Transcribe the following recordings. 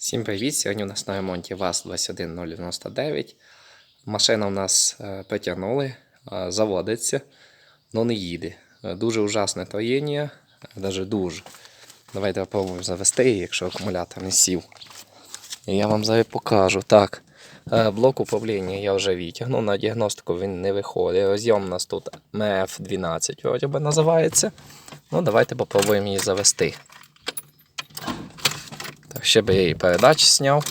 Всім привіт! Сьогодні у нас на ремонті ВАЗ-21099. Машина у нас е, потягнули, е, заводиться, але не їде. Е, Дуже ужасне таєння, навіть дуже. Давайте спробуємо завести її, якщо акумулятор не сів. І я вам зараз покажу. Так, блок управління я вже відтягнув, на діагностику він не виходить. Роз'єм у нас тут МФ12 називається. Ну, давайте попробуємо її завести. Так, ще би я її передачі зняв.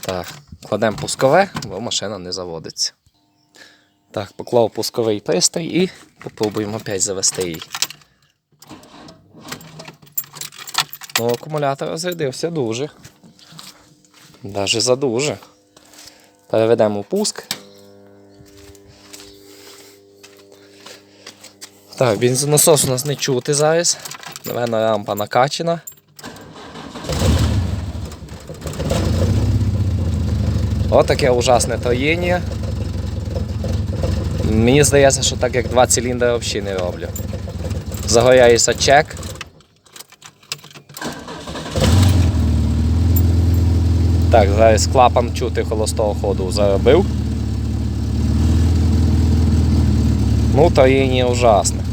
Так, кладемо пускове, бо машина не заводиться. Так, поклав пусковий пристрій і попробуємо опять завести її. Ну, акумулятор розрядився дуже. Даже задуже. Переведемо пуск. Так, бензонасос у нас не чути зараз. Наверно, рампа накачана. Отаке ужасне троєння. Мені здається, що так як два циліндри взагалі не роблю. Загоряється чек. Так, зараз клапан чути холостого ходу заробив. Ну, троєння ужасне.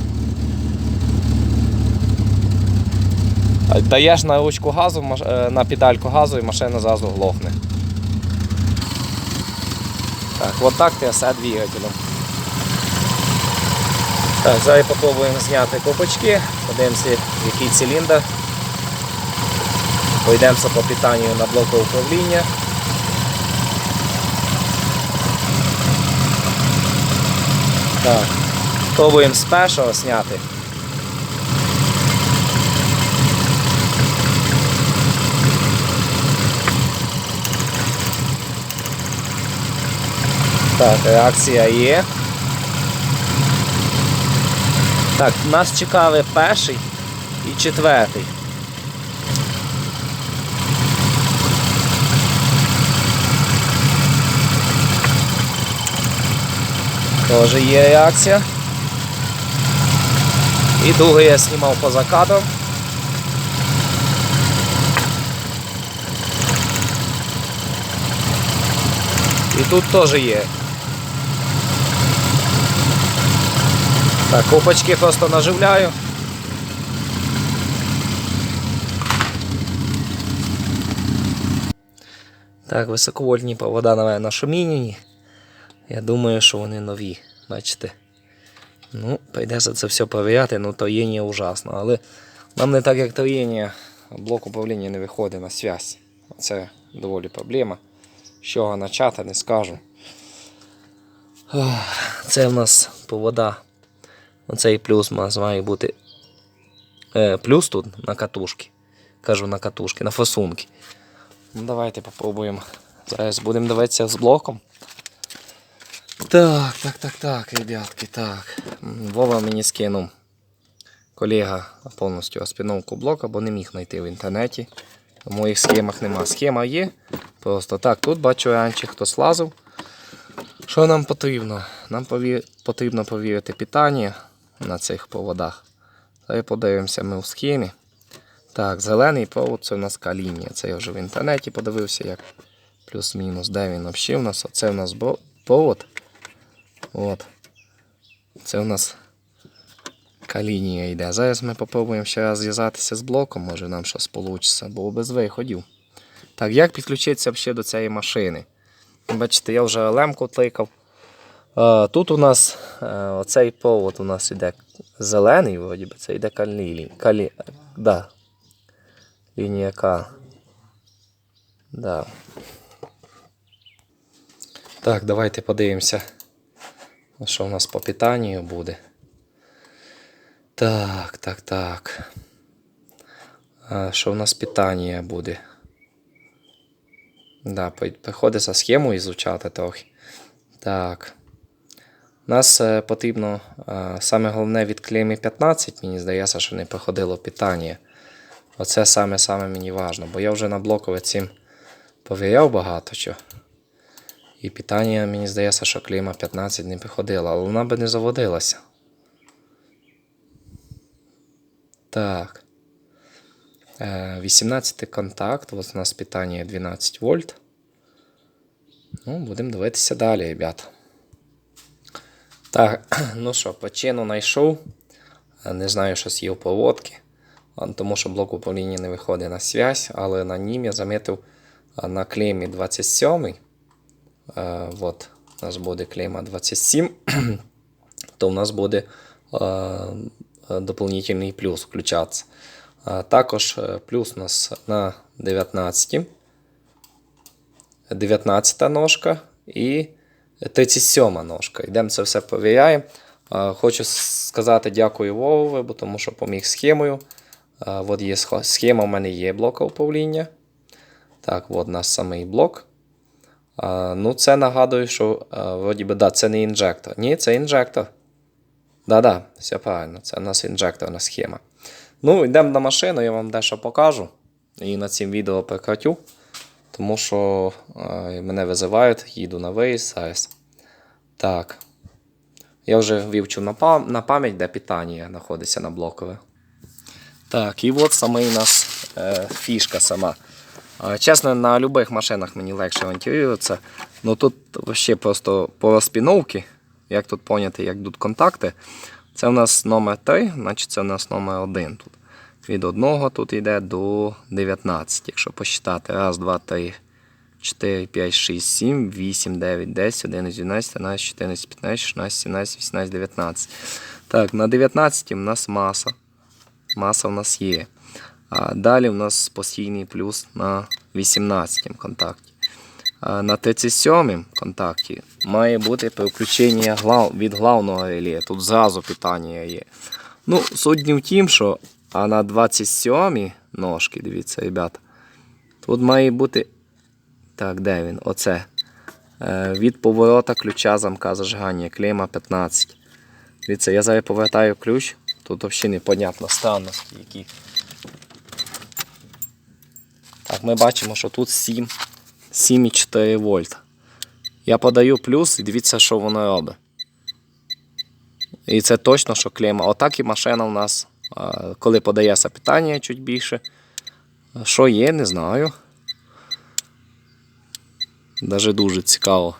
Даєш на ручку газу, е, на педальку газу і машина зразу глохне. Так, от так трясе двигателем. Так, зараз попробуємо зняти копочки, подивимося, який циліндр. Пройдемося по питанню на блоку управління. Так, пробуємо з першого зняти. Так, реакція є. Так, нас чекали перший і четвертий. Тоже є реакція. І другий я знімав поза кадром. І тут теж є. Так, копочки просто наживляю. Так, високовольтні провода на шумінні. Я думаю, що вони нові. Бачите? Ну, прийдеться це все перевіряти, ну таєння ужасно. Але нам не так, як таєння, блок управління не виходить на зв'язь. Це доволі проблема. З чого почати, не скажу. Це в нас повода. Оцей плюс має бути. Е, плюс тут на катушки. Кажу на катушки, на фасунки. Ну, давайте попробуємо. Зараз будемо дивитися з блоком. Так, так, так, так, ребятки, так. Вова мені скинув. Колега повністю розпіновку блока, бо не міг знайти в інтернеті. В моїх схемах нема. Схема є. Просто так, тут бачу раніше хто слазив. Що нам потрібно? Нам пові- потрібно повірити питання на цих проводах. Зараз подивимося ми в схемі. Так, зелений провод це у нас калінія. Це я вже в інтернеті подивився, як плюс-мінус, де він взагалі у нас. Оце у нас провод. От. Це у нас калінія йде. Зараз ми попробуємо ще раз зв'язатися з блоком, може нам щось вийде, бо без виходів. Так, як підключитися взагалі до цієї машини? Бачите, я вже лемку кликав. Е, Тут у нас е, оцей провод у нас іде зелений, вроді би, це йде калі, калі, да. лінія К. Да. Так, давайте подивимося, що у нас по питанню буде. Так, так, так. А, що у нас питання буде? Да, при- приходиться схему ізучати трохи. Так. Нас е, потрібно е, саме головне від клейми 15, мені здається, що не проходило питання. Оце саме саме мені важно, бо я вже на блокове цим повіряв багато чого. І питання, мені здається, що клейма 15 не приходила, але вона би не заводилася. Так. Е, 18 контакт. Ось у нас питання 12 вольт. Ну, будемо дивитися далі, ребята. Так, ну що, причину знайшов. Е, Не знаю, що є у проводки. Тому що блок управління не виходить на связь, але на нім я замітив на клеймі 27. Е, от, у нас буде клейма 27. то у нас буде е, е, дополнительний плюс включатися. Е, Також е, плюс у нас на 19. 19 ножка і 37 ножка. Йдемо це все перевіряємо. Е, Хочу сказати дякую Вовові, бо тому що поміг схемою. Е, От є схема, у мене є блока управління. Так, от наш самий блок. Ну, це нагадую, що вроді би, да, це не інжектор. Ні, це інжектор. Да-да, все правильно, це у нас інжекторна схема. Ну, йдемо на машину, я вам дещо покажу. І на цим відео прекратю. Тому що мене визивають, їду на виїзд зараз. Так. Я вже вивчив на, пам- на пам'ять, де питання знаходиться на блокове. Так, і от саме у нас е, фішка сама. Чесно, на будь-яких машинах мені легше орієнтуватися. Ну тут взагалі просто по розпіновці, як тут поняти, як тут контакти. Це у нас номер 3, значить це у нас номер 1 тут. Від 1 тут йде до 19, якщо посчитати. Раз, два, три, 4, 5, 6, 7, 8, 9, 10, 11, 12, 13, 14, 15, 16, 17, 18, 19. Так, на 19 у нас маса. Маса у нас є. А далі у нас постійний плюс на 18 контакті. А на 37 контакті має бути переключення від главного реле. Тут зразу питання є. Ну, суть в тім, що а на 27 ножки, дивіться, ребята, тут має бути. Так, де він? Оце. Е, Від поворота ключа замка зажигання, клейма 15. Дивіться, я зараз повертаю ключ. Тут взагалі непонятно странності, які. Так, ми бачимо, що тут 7, 7,4 вольта. Я подаю плюс і дивіться, що воно робить. І це точно, що клейма. Отак і машина у нас, коли подається питання чуть більше. Що є, не знаю. Даже дуже цікаво.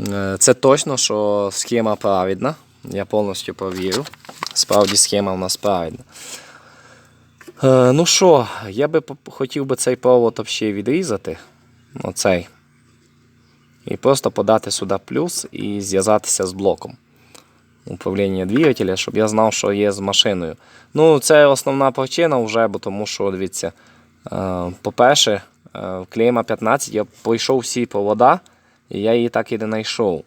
Е, Це точно, що схема правильна. Я повністю провірю. Справді схема у нас правильна. Е, ну що, я би хотів би цей провод взагалі відрізати. Оцей. І просто подати сюди плюс і зв'язатися з блоком управління двигателя, щоб я знав, що є з машиною. Ну, це основна причина вже, бо тому що, дивіться, е, по-перше, е, в клейма 15 я пройшов всі провода, і я її так і не знайшов.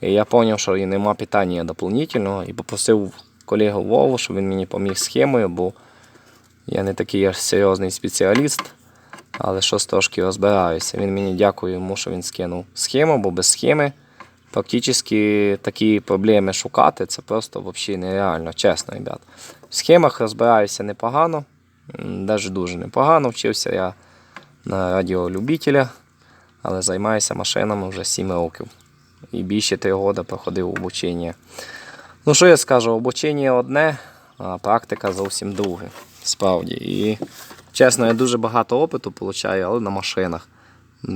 І я зрозумів, що і нема питання дополнительного, і попросив колегу Вову, щоб він мені поміг схемою, бо я не такий серйозний спеціаліст, але щось трошки розбираюся. Він мені дякує йому, що він скинув схему, бо без схеми практично такі проблеми шукати це просто взагалі нереально, чесно, ребят. В схемах розбираюся непогано, навіть дуже непогано. Вчився я на радіолюбителя, але займаюся машинами вже 7 років. І більше 3 роки проходив обучення. Ну, що я скажу, обучення одне, а практика зовсім друге. Справді. І чесно, я дуже багато опиту получаю, але на машинах.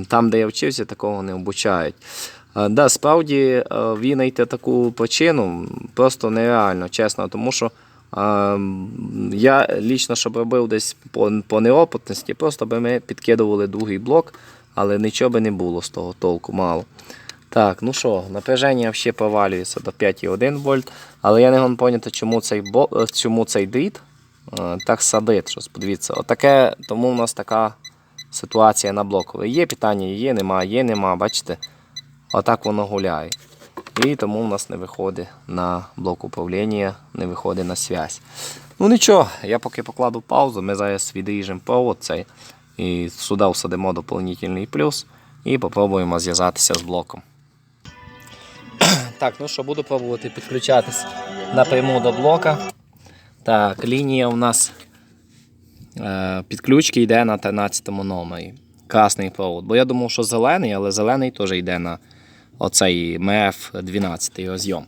Там, де я вчився, такого не обучають. Е, Да, справді е, винайти таку причину просто нереально, чесно, тому що е, я лічно, щоб робив десь по, по неопитності, просто би ми підкидували другий блок, але нічого би не було з того толку мало. Так, ну що, напряження ще повалюється до 5,1 вольт, але я не можу поняти, чому цей, бо, чому цей дріт так садить. Щось, подивіться, отаке, тому у нас така ситуація на блоковій. Є питання, є, нема, є, нема, бачите? Отак воно гуляє. І тому у нас не виходить на блок управління, не виходить на связь. Ну нічого, я поки покладу паузу, ми зараз відріжемо провод цей і сюди всадимо доповнительний плюс і попробуємо зв'язатися з блоком. Так, ну що, буду пробувати підключатися напряму до блока. Так, лінія у нас е, підключки йде на 13 номері. Красний провод. Бо я думав, що зелений, але зелений теж йде на оцей МФ 12 розйом.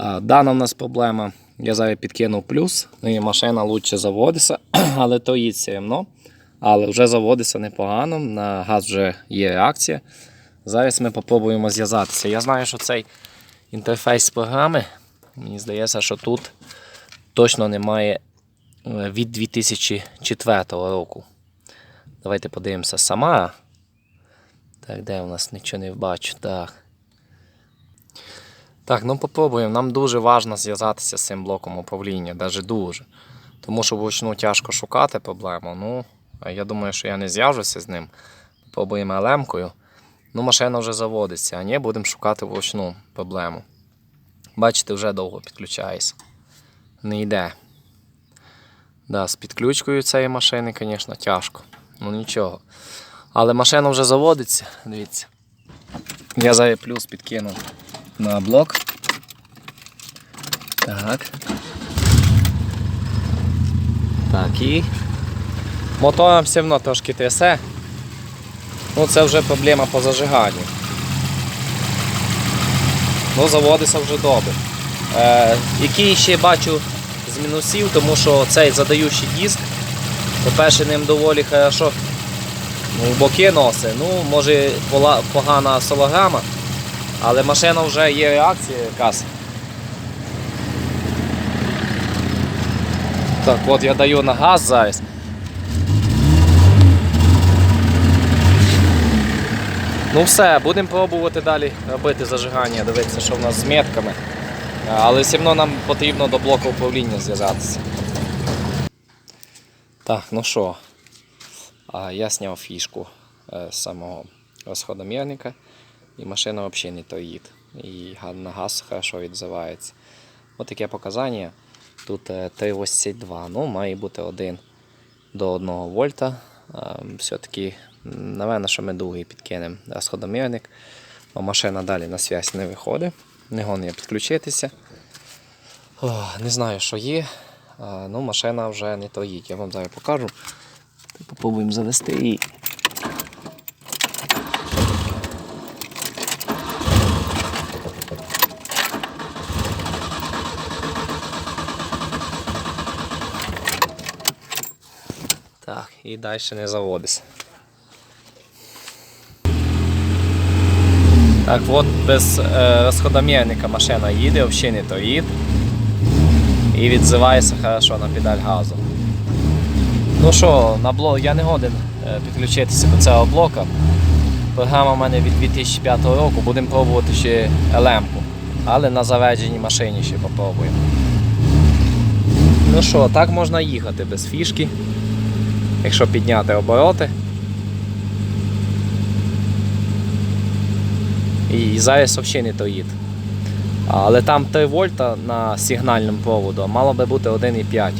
Е, Дана у нас проблема Я зараз підкинув плюс, ну і машина краще заводиться, але то їй одно. Але вже заводиться непогано, на газ вже є реакція. Зараз ми спробуємо зв'язатися. Я знаю, що цей інтерфейс програми, мені здається, що тут точно немає е, від 2004 року. Давайте подивимося сама. Так, де у нас нічого не бачу. Так. Так, ну попробуємо. Нам дуже важливо зв'язатися з цим блоком управління, навіть дуже. Тому що вручну тяжко шукати проблему. Ну, я думаю, що я не зв'яжуся з ним. Попробуємо лемкою. Ну, машина вже заводиться, а ні, будемо шукати вручну проблему. Бачите, вже довго підключається. Не йде. Да, з підключкою цієї машини, звісно, тяжко. Ну нічого. Але машина вже заводиться, дивіться. Я зараз плюс підкину на блок. Так. Так, і мотором все одно трошки трясе. Ну це вже проблема по зажиганню. Ну, заводиться вже добре. Е, який ще бачу з мінусів, тому що цей задаючий диск, по-перше, ним доволі хорошо ну, в боки носить. Ну, може погана солограма, але машина вже є реакція якась. Так, от я даю на газ зараз. Ну все, будемо пробувати далі робити зажигання, дивитися, що в нас з метками. Але все одно нам потрібно до блоку управління зв'язатися. Так, ну що, я зняв фішку е, з самого розходомірника і машина взагалі не тоїть. І га- на газ хорошо відзивається. Ось таке показання. Тут е, 382, ну має бути 1 до 1 вольта. Все-таки, напевно, що ми другий підкинемо розходомірник. Бо машина далі на зв'язь не виходить. Не гонить підключитися. Не знаю, що є. Ну, машина вже не тоїть. Я вам зараз покажу. Попробуємо завести її. Так, і далі не заводиться. Так, от без е, розходомірника машина їде, взагалі не тоїть. І відзивається хорошо на педаль газу. Ну що, на блок я не годен е, підключитися до цього блока. Програма в мене від 2005 року, будемо пробувати ще елемку. Але на заведеній машині ще попробуємо. Ну що, так можна їхати без фішки. Якщо підняти обороти. І зараз взагалі не тоїть. Але там 3 вольта на сигнальному проводу, а мало би бути 1,5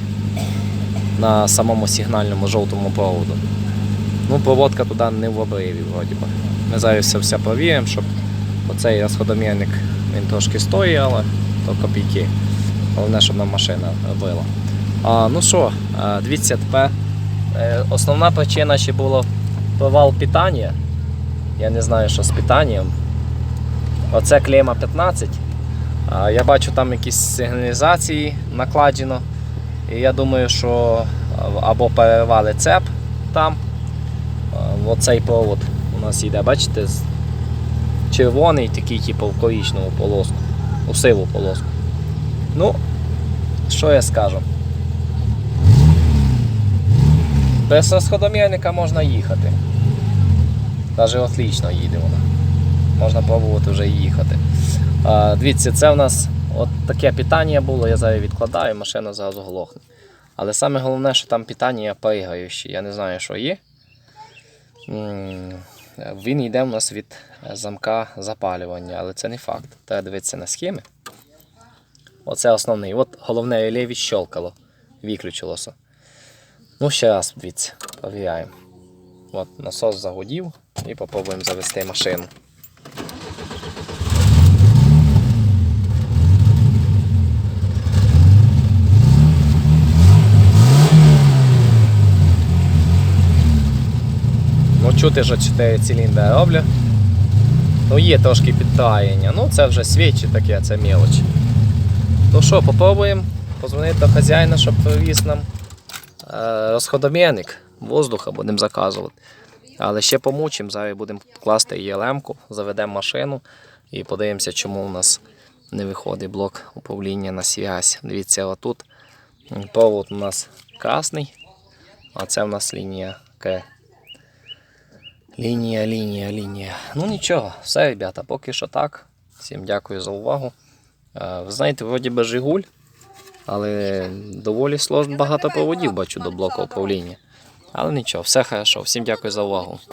на самому сигнальному жовтому проводу. Ну, проводка туди не в обриві, вроді би. Ми зараз все, все провіримо, щоб оцей розходомірник він трошки стоїть, але то копійки. Головне, щоб нам машина робила. А, ну що, а, дивіться, тепер е, основна причина ще була провал питання. Я не знаю, що з питанням. Оце клейма 15. Я бачу там якісь сигналізації накладено. І я думаю, що або перервали цеп там. Оцей провод у нас йде, бачите, червоний, такий, типу, в коричневу полоску, у сиву полоску. Ну, що я скажу? Без розходомірника можна їхати. Навіть отлично їде вона. Можна пробувати вже їхати. А, дивіться, це в нас от таке питання було, я зараз відкладаю, машина зразу глохне. Але саме головне, що там питання пригаючі. Я не знаю, що є. Він йде у нас від замка запалювання, але це не факт. Треба дивитися на схеми. Оце основний. От головне реле відщолкало, виключилося. Ну, ще раз дивіться, провіряємо. От насос загудів і попробуємо завести машину. Ну, чути, що 4 циліндри роблю. Ну, є трошки підтаяння. Ну, це вже свічі таке, це мелоч. Ну що, попробуємо позвонити до хазяїна, щоб привіз нам е, розходомірник, воздуха будемо заказувати. Але ще помучимо, зараз будемо класти ЄЛМ-ку, заведемо машину і подивимося, чому у нас не виходить блок управління на связь. Дивіться, отут провод у нас красний, а це у нас лінія К. Лінія, лінія, лінія. Ну нічого, все, ребята, поки що так. Всім дякую за увагу. Е, Ви знаєте, вроді би Жигуль, але доволі сложно багато проводів бачу до блоку управління. Але нічого, все хорошо. Всім дякую за увагу.